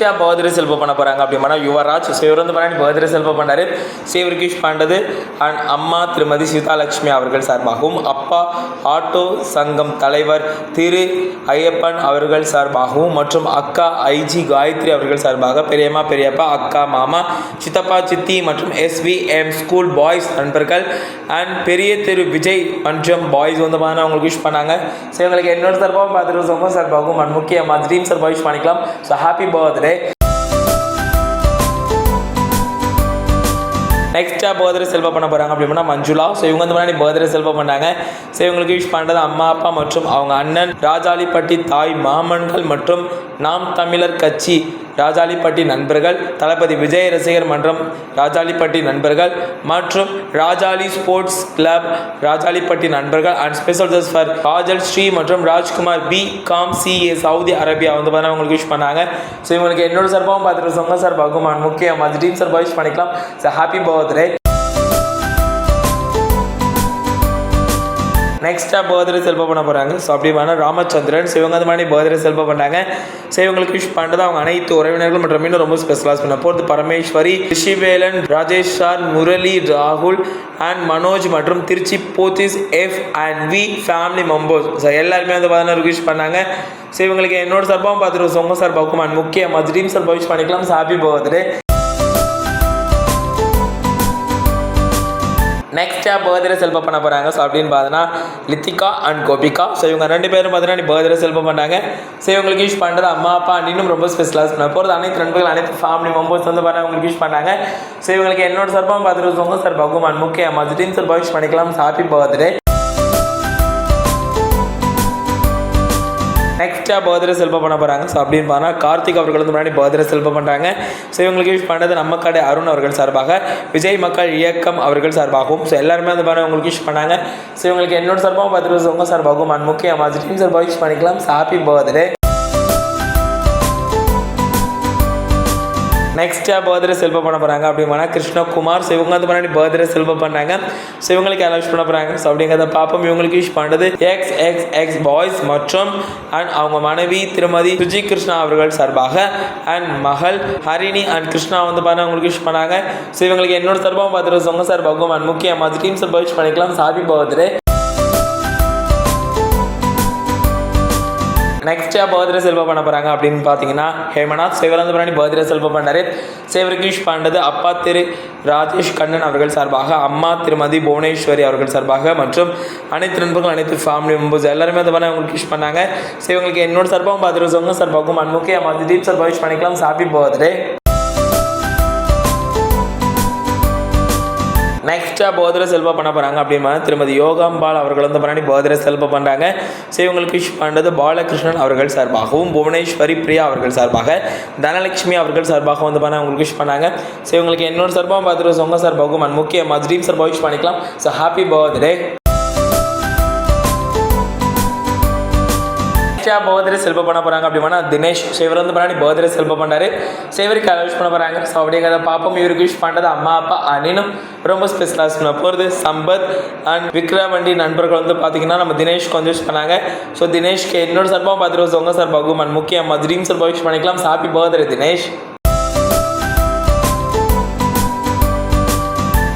நெக்ஸ்ட்டாக பர்த்டே செல்வம் பண்ண போறாங்க அப்படின்னா யுவராஜ் ஸோ இவர் வந்து பண்ணி பர்த்டே செல்வம் பண்ணார். சேவர் கிஷ் பாண்டது அண்ட் அம்மா திருமதி சீதாலட்சுமி அவர்கள் சார்பாகவும் அப்பா ஆட்டோ சங்கம் தலைவர் திரு ஐயப்பன் அவர்கள் சார்பாகவும் மற்றும் அக்கா ஐஜி காயத்ரி அவர்கள் சார்பாக பெரியம்மா பெரியப்பா அக்கா மாமா சித்தப்பா சித்தி மற்றும் எஸ்விஎம் ஸ்கூல் பாய்ஸ் நண்பர்கள் அண்ட் பெரிய திரு விஜய் மற்றும் பாய்ஸ் வந்து பார்த்தீங்கன்னா அவங்களுக்கு விஷ் பண்ணாங்க. ஸோ எங்களுக்கு என்னோட சார்பாகவும் பார்த்துட்டு சார்பாகவும் அண்ட் முக்கியமாக ட்ரீம் சார்பாக விஷ் பண்ணிக்கலாம். ஸோ ஹாப்பி பர்த்டே நெக்ஸ்ட்டாக பர்த்டே செல்வா பண்ண போகிறாங்க அப்படின்னா மஞ்சுளா. ஸோ இவங்க வந்து முன்னாடி பர்த்டே செல்வா பண்ணாங்க. ஸோ இவங்களுக்கு விஷ் பண்ணுறது அம்மா அப்பா மற்றும் அவங்க அண்ணன் ராஜாளிப்பட்டி தாய் மாமன்கள் மற்றும் நாம் தமிழர் கட்சி. ராஜாளிப்பட்டி நண்பர்கள் தளபதி விஜய் ரசிகர் மன்றம் ராஜாலிப்பட்டி நண்பர்கள் மற்றும் ராஜாளி ஸ்போர்ட்ஸ் கிளப் ராஜாளிப்பட்டி நண்பர்கள் and special just for Kajal Sri மற்றும் Rajkumar B com CA Saudi Arabia வந்து பார்த்தீங்கன்னா உங்களுக்கு விஷ் பண்ணாங்க. ஸோ இவங்களுக்கு என்னோட சார்பாகவும் பார்த்துட்டு சொங்க சார்பாகவும் அண்ட் முக்கியமாக டீம் சார்பாக விஷ் பண்ணிக்கலாம். ஸோ ஹாப்பி பர்த்டே நெக்ஸ்ட்டாக பர்த்டே செல்ப பண்ண போகிறாங்க ஸோ அப்படி வேணால் ராமச்சந்திரன் ஸோ இவங்க அந்த மாதிரி பர்த்டே செல்ப பண்ணாங்க ஸோ இவங்களுக்கு விஷ் பண்ணுறது அவங்க அனைத்து உறவினர்கள் மற்றும் இன்னும் ரொம்ப ஸ்பெஷலாக பண்ண போகிறது பரமேஸ்வரி ரிஷிவேலன் ராஜேஷ் சார் முரளி ராகுல் அண்ட் மனோஜ் மற்றும் Trichy Pothys F and V family members so எல்லாருமே வந்து பார்த்தீங்கன்னா விஷ் பண்ணாங்க. ஸோ இவங்களுக்கு என்னோட சார்பாகவும் பார்த்துட்டு சொங்க சார்பாகவும் அண்ட் முக்கியமாக ட்ரீம் சார்பாக விஷ் பண்ணிக்கலாம். ஸோ ஹாப்பி பர்த்டே நெக்ஸ்ட்டாக பர்த்டே செல்பம் பண்ண போகிறாங்க ஸோ அப்படின்னு பார்த்தோன்னா லித்திகா அண்ட் கோபிகா. ஸோ இவங்க ரெண்டு பேரும் பார்த்தீங்கன்னா பர்த்டே செல்பம் பண்ணாங்க ஸோ இவங்களுக்கு யூஸ் பண்ணுறது அம்மா அப்பா and இன்னும் ரொம்ப ஸ்பெஷலாக பண்ண போகிறது அனைத்து நண்பர்கள் அனைத்து ஃபேமிலி மெம்பர்ஸ் வந்து பார்த்தா அவங்களுக்கு யூஸ் பண்ணாங்க. ஸோ இவங்களுக்கு என்னோட சார்பாக பார்த்துட்டு சார் பகுமான் முக்கியமாக திடீர்னு சார் யூஸ் பண்ணிக்கலாம் ஹாப்பி பர்த்டே நெக்ஸ்ட்டாக பர்த்டே செல்ப பண்ண போகிறாங்க ஸோ அப்படின்னு பார்த்தா கார்த்திக் அவர்கள் வந்து முன்னாடி பர்த்டே செல்ப பண்ணுறாங்க ஸோ இவங்களுக்கு விஷ் பண்ணது நம்ம கடை அருண் அவர்கள் சார்பாக விஜய் மக்கள் இயக்கம் அவர்கள் சார்பாகவும். ஸோ எல்லாருமே வந்து பாருங்க உங்களுக்கு விஷ் பண்ணாங்க. ஸோ இவங்களுக்கு என்னோட சார்பாகவும் பார்த்துட்டு உங்கள் சார்பாகவும் அண்ட் முக்கியமாக டீம் சார்பாக விஷ் பண்ணிக்கலாம். ஹாப்பி பர்த்டே நெக்ஸ்ட்டாக பர்த்டே செல்பம் பண்ண போகிறாங்க அப்படின்னா கிருஷ்ணகுமார் ஸோ இவங்க வந்து முன்னாடி பர்த்டே செல்பம் பண்ணாங்க ஸோ இவங்களுக்கு யாரும் விஷ் பண்ண போகிறாங்க ஸோ அப்படிங்கிறத பாப்போம் இவங்களுக்கு விஷ் பண்ணுறது எக்ஸ் எக்ஸ் எக்ஸ் பாய்ஸ் மற்றும் அண்ட் அவங்க மனைவி திருமதி சுஜி கிருஷ்ணா அவர்கள் சார்பாக அண்ட் மகள் ஹரிணி அண்ட் கிருஷ்ணா வந்து பாருங்க அவங்களுக்கு விஷ் பண்ணாங்க. ஸோ இவங்களுக்கு என்னோட சார்பாகவும் பார்த்துட்டு சொங்க சார்பாகவும் அண்ட் முக்கியமாக டீம் சார்பாக விஷ் பண்ணிக்கலாம். சாபி பர்த்டே நெக்ஸ்ட்டாக பர்த்டே செல்வா பண்ண போகிறாங்க அப்படின்னு பார்த்தீங்கன்னா ஹேமநாத் சிவரந்த பிராணி பர்த்டே செல்வா பண்ணாரு. சேவருக்கு பாண்டது அப்பா திரு ராஜேஷ் கண்ணன் அவர்கள் சார்பாக அம்மா திருமதி புவனேஸ்வரி அவர்கள் சார்பாக மற்றும் அனைத்து நண்பர்கள் அனைத்து ஃபேமிலி மெம்பர்ஸ் எல்லாருமே அந்த மாதிரி அவங்களுக்கு விஷ் பண்ணாங்க. சரி இவங்களுக்கு என்னோட சார்பாகவும் பார்த்துட்டு சொங்க சார்பாகவும் அன்முக்கியமாக தீப் சார்பாக விஷ் பண்ணிக்கலாம். ஹாப்பி பர்த்டே நெக்ஸ்ட்டாக பர்த்டே செல்வம் பண்ண போகிறாங்க அப்படின்னா திருமதி யோகாம்பால் அவர்கள் வந்து பண்ணி பர்த்டே செல்வம் பண்ணுறாங்க சரி உங்களுக்கு விஷ் பண்ணுறது பாலகிருஷ்ணன் அவர்கள் சார்பாகவும் புவனேஸ்வரி பிரியா அவர்கள் சார்பாக தனலட்சுமி அவர்கள் சார்பாக வந்து பண்ண அவங்களுக்கு விஷ் பண்ணாங்க. சரி உங்களுக்கு என்னோட சார்பாகவும் பார்த்துட்டு சொங்க சார்பாகவும் அண்ட் முக்கியமாக ட்ரீம் சார்பாக விஷ் பண்ணிக்கலாம். ஸோ ஹாப்பி பர்த்டே நெக்ஸ்ட்டாக பர்த்டே செல்ப பண்ண போகிறாங்க அப்படின்னா தினேஷ் ஸோ வந்து பண்ணி பர்த்டே செல்ப பண்ணாரு ஸோ இவருக்கு விஷ் பண்ண போகிறாங்க ஸோ அப்படிங்கிறத பாப்பம் இவருக்கு விஷ் பண்ணுறது அம்மா அப்பா அனினும் ரொம்ப ஸ்பெஷலாக பண்ண போகிறது சம்பத் அண்ட் விக்ரவண்டி நண்பர்கள் வந்து பார்த்தீங்கன்னா நம்ம தினேஷ்க்கு வந்து விஷ் பண்ணாங்க. ஸோ தினேஷ்க்கு என்னோட சார்பாகவும் பார்த்துட்டு உங்கள் சார்பாகவும் அண்ட் முக்கியமாக ட்ரீம் சார்பாக விஷ் பண்ணிக்கலாம். Happy birthday Dinesh.